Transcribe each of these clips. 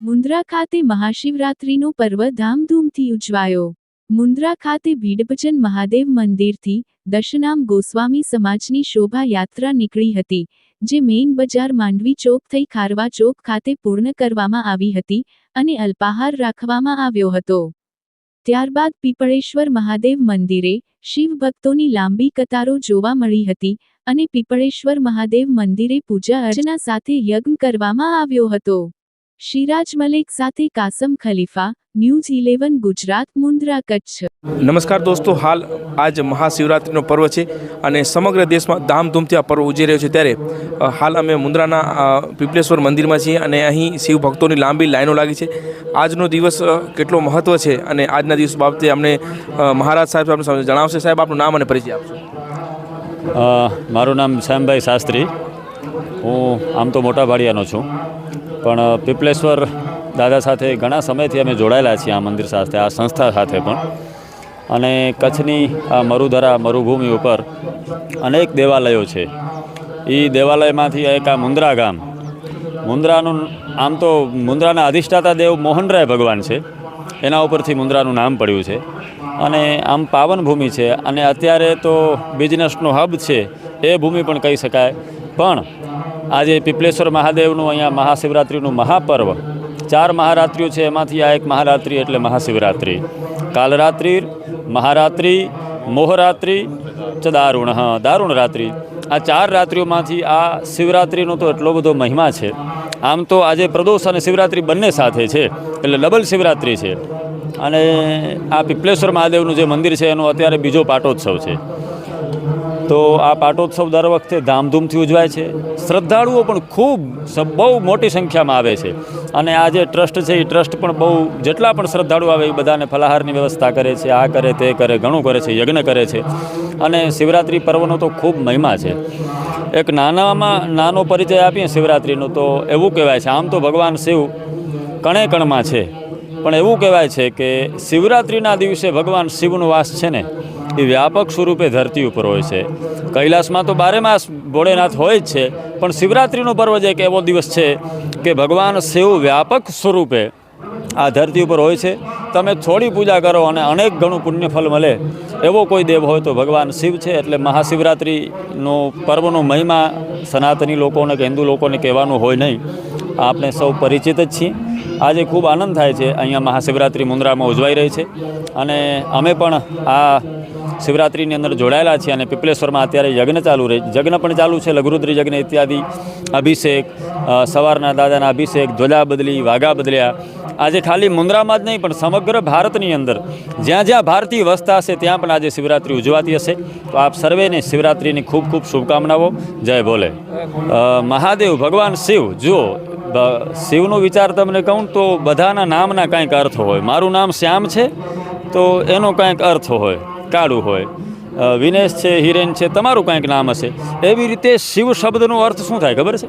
મુન્દ્રા ખાતે મહાશિવરાત્રિનો પર્વ ધામધૂમથી ઉજવાયો. મુન્દ્રા ખાતે ભીડભજન મહાદેવ મંદિરથી દશનામ ગોસ્વામી સમાજની શોભાયાત્રા નીકળી હતી, જે મેઇન બજાર માંડવી ચોક થઈ ખારવા ચોક ખાતે પૂર્ણ કરવામાં આવી હતી અને અલ્પાહાર રાખવામાં આવ્યો હતો. ત્યારબાદ પીપળેશ્વર મહાદેવ મંદિરે શિવભક્તોની લાંબી કતારો જોવા મળી હતી અને પીપળેશ્વર મહાદેવ મંદિરે પૂજા અર્ચના સાથે યજ્ઞ કરવામાં આવ્યો હતો. શિરાજ મલેક સાથે કાસમ ખલીફા ન્યૂઝ ઇલેવન ગુજરાત મુન્દ્રા કચ્છ. નમસ્કાર દોસ્તો હાલ આજ મહાશિવરાત્રિનો પર્વ છે અને સમગ્ર દેશમાં ધામધૂમથી આ પર્વ ઉજવી રહ્યો છે. ત્યારે હાલ અમે મુન્દ્રાના પીપલેશ્વર પીપળેશ્વર મંદિરમાં છીએ અને અહીં શિવ ભક્તોની લાંબી લાઈનો લાગી છે. આજનો દિવસ કેટલો મહત્ત્વ છે અને આજના દિવસ બાબતે અમને મહારાજ સાહેબ આપણે જણાવશે. સાહેબ આપનું નામ અને પરિચય આપશો. મારું નામ શ્યામભાઈ શાસ્ત્રી. હું આમ તો મોટા ભાડિયાનો છું. પણ પીપલેશ્વર દાદા સાથે ઘણા સમયથી અમે જોડાયેલા છીએ આ મંદિર સાથે, આ સંસ્થા સાથે પણ. અને કચ્છની આ મરુધરા, મરુભૂમિ ઉપર અનેક દેવાલયો છે. એ દેવાલયમાંથી એક આ મુન્દ્રા ગામ. મુન્દ્રાનું આમ તો મુન્દ્રાના અધિષ્ઠાતા દેવ મોહનરાય ભગવાન છે. એના ઉપરથી મુન્દ્રાનું નામ પડ્યું છે. અને આમ પાવન ભૂમિ છે. અને અત્યારે તો બિઝનેસનો હબ છે. એ ભૂમિ પણ કહી શકાય. પણ આજે પીપલેશ્વર મહાદેવનું અહીંયા મહાશિવરાત્રિનું મહાપર્વ ચાર મહારાત્રિઓ છે, એમાંથી આ એક મહારાત્રિ એટલે મહાશિવરાત્રિ. કાલરાત્રિ, મહારાત્રિ, મોહરાત્રિ, ચ દારુણ, હા, દારુણ રાત્રિ. આ ચાર રાત્રિઓમાંથી આ શિવરાત્રિનો તો એટલો બધો મહિમા છે. આમ તો આજે પ્રદોષ અને શિવરાત્રિ બંને સાથે છે, એટલે ડબલ શિવરાત્રિ છે. અને આ પીપલેશ્વર મહાદેવનું જે મંદિર છે, એનો અત્યારે બીજો પાટોત્સવ છે. તો આ પાટોત્સવ દર વખતે ધામધૂમથી ઉજવાય છે. શ્રદ્ધાળુઓ પણ ખૂબ બહુ મોટી સંખ્યામાં આવે છે. અને આ જે ટ્રસ્ટ છે, એ ટ્રસ્ટ પણ બહુ, જેટલા પણ શ્રદ્ધાળુ આવે, એ બધાને ફલાહારની વ્યવસ્થા કરે છે, આ કરે, તે કરે, ઘણું કરે છે, યજ્ઞ કરે છે. અને શિવરાત્રિ પર્વનો તો ખૂબ મહિમા છે. એક નાનામાં નાનો પરિચય આપીએ શિવરાત્રિનો તો એવું કહેવાય છે, આમ તો ભગવાન શિવ કણે કણમાં છે. પણ એવું કહેવાય છે કે શિવરાત્રિના દિવસે ભગવાન શિવનો વાસ છે ને? એ વ્યાપક સ્વરૂપે ધરતી ઉપર હોય છે. કૈલાસમાં તો બારે માસ ભોળેનાથ હોય જ છે, પણ શિવરાત્રિનો પર્વ જ એક એવો દિવસ છે કે ભગવાન શિવ વ્યાપક સ્વરૂપે આ ધરતી ઉપર હોય છે. તમે થોડી પૂજા કરો અને અનેક ગણું પુણ્યફલ મળે એવો કોઈ દેવ હોય તો ભગવાન શિવ છે, એટલે મહાશિવરાત્રિનો પર્વનો મહિમા સનાતની લોકોને કે હિન્દુ લોકોને કહેવાનું હોય નહીં. આપણે સૌ પરિચિત જ છીએ. આજે ખૂબ આનંદ થાય છે, અહીંયા મહાશિવરાત્રિ મુન્દ્રામાં ઉજવાઈ રહી છે. અને અમે પણ આ શિવરાત્રિની અંદર જોડાયેલા છીએ અને પીપલેશ્વરમાં અત્યારે યજ્ઞ ચાલુ રહે, યજ્ઞ પણ ચાલુ છે, લઘુરુદ્રી યજ્ઞ ઇત્યાદિ, અભિષેક સવારના દાદાના અભિષેક, ધ્વજા બદલી, વાઘા બદલ્યા. આજે ખાલી મુન્દ્રામાં જ નહીં, પણ સમગ્ર ભારતની અંદર જ્યાં જ્યાં ભારતીય વસતા હશે, ત્યાં પણ આજે શિવરાત્રિ ઉજવાતી હશે. તો આપ સર્વેને શિવરાત્રિની ખૂબ ખૂબ શુભકામનાઓ. જય ભોલે. મહાદેવ, ભગવાન શિવ, જુઓ શિવનો વિચાર તમને કહું તો બધાના નામના કાંઈક અર્થ હોય. મારું નામ શ્યામ છે, તો એનો કાંઈક અર્થ હોય. કાળું હોય. વિનેશ છે, હિરેન છે, તમારું કાંઈક નામ હશે. એવી રીતે શિવ શબ્દનો અર્થ શું થાય ખબર છે?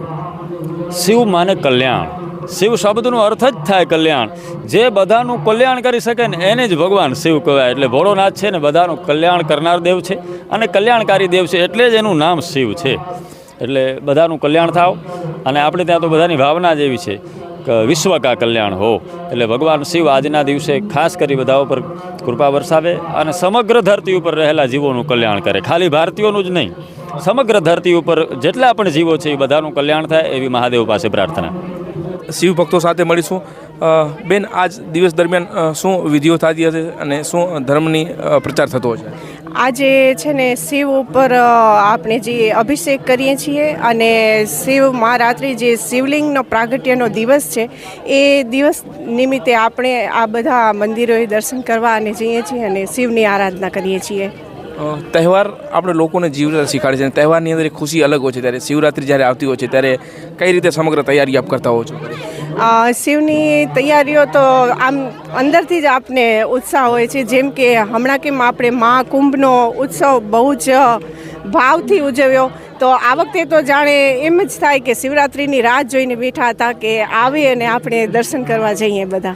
શિવ માને કલ્યાણ. શિવ શબ્દનો અર્થ જ થાય કલ્યાણ. જે બધાનું કલ્યાણ કરી શકે ને એને જ ભગવાન શિવ કહેવાય. એટલે ભોળોનાથ છે ને બધાનું કલ્યાણ કરનાર દેવ છે અને કલ્યાણકારી દેવ છે એટલે જ એનું નામ શિવ છે. એટલે બધાનું કલ્યાણ થાવ. અને આપણે ત્યાં તો બધાની ભાવના જ એવી છે. વિશ્વ કા કલ્યાણ હો. એટલે ભગવાન શિવ આજના દિવસે ખાસ કરી બધા ઉપર કૃપા વરસાવે અને સમગ્ર ધરતી ઉપર રહેલા જીવોનું કલ્યાણ કરે. ખાલી ભારતીયોનું જ નહીં, સમગ્ર ધરતી ઉપર જેટલા પણ જીવો છે એ બધાનું કલ્યાણ થાય એવી મહાદેવ પાસે પ્રાર્થના. શિવ ભક્તો સાથે મળીશું. બેન, આજ દિવસ દરમિયાન શું વિધિઓ થતી હશે અને શું ધર્મની પ્રચાર થતો હશે? આજે છે ને શિવ ઉપર આપણે જે અભિષેક કરીએ છીએ અને શિવ મહારાત્રિ જે શિવલિંગનો પ્રાગટ્યનો દિવસ છે, એ દિવસ નિમિત્તે આપણે આ બધા મંદિરોએ દર્શન કરવા અને જઈએ છીએ અને શિવની આરાધના કરીએ છીએ. તહેવાર આપણે લોકોને જીવતા શીખાડે છે તહેવારની અંદર એક ખુશી અલગ હોય છે. ત્યારે શિવરાત્રિ જ્યારે આવતી હોય છે, ત્યારે કઈ રીતે સમગ્ર તૈયારી આપ કરતા હો છો? શિવની તૈયારીઓ તો આમ અંદરથી જ આપને ઉત્સાહ હોય છે. જેમ કે હમણાં કેમ આપણે મહાકુંભનો ઉત્સવ બહુ જ ભાવથી ઉજવ્યો. તો આ વખતે તો જાણે એમ જ થાય કે શિવરાત્રિની રાહ જોઈને બેઠા હતા કે આવે અને આપણે દર્શન કરવા જઈએ બધા.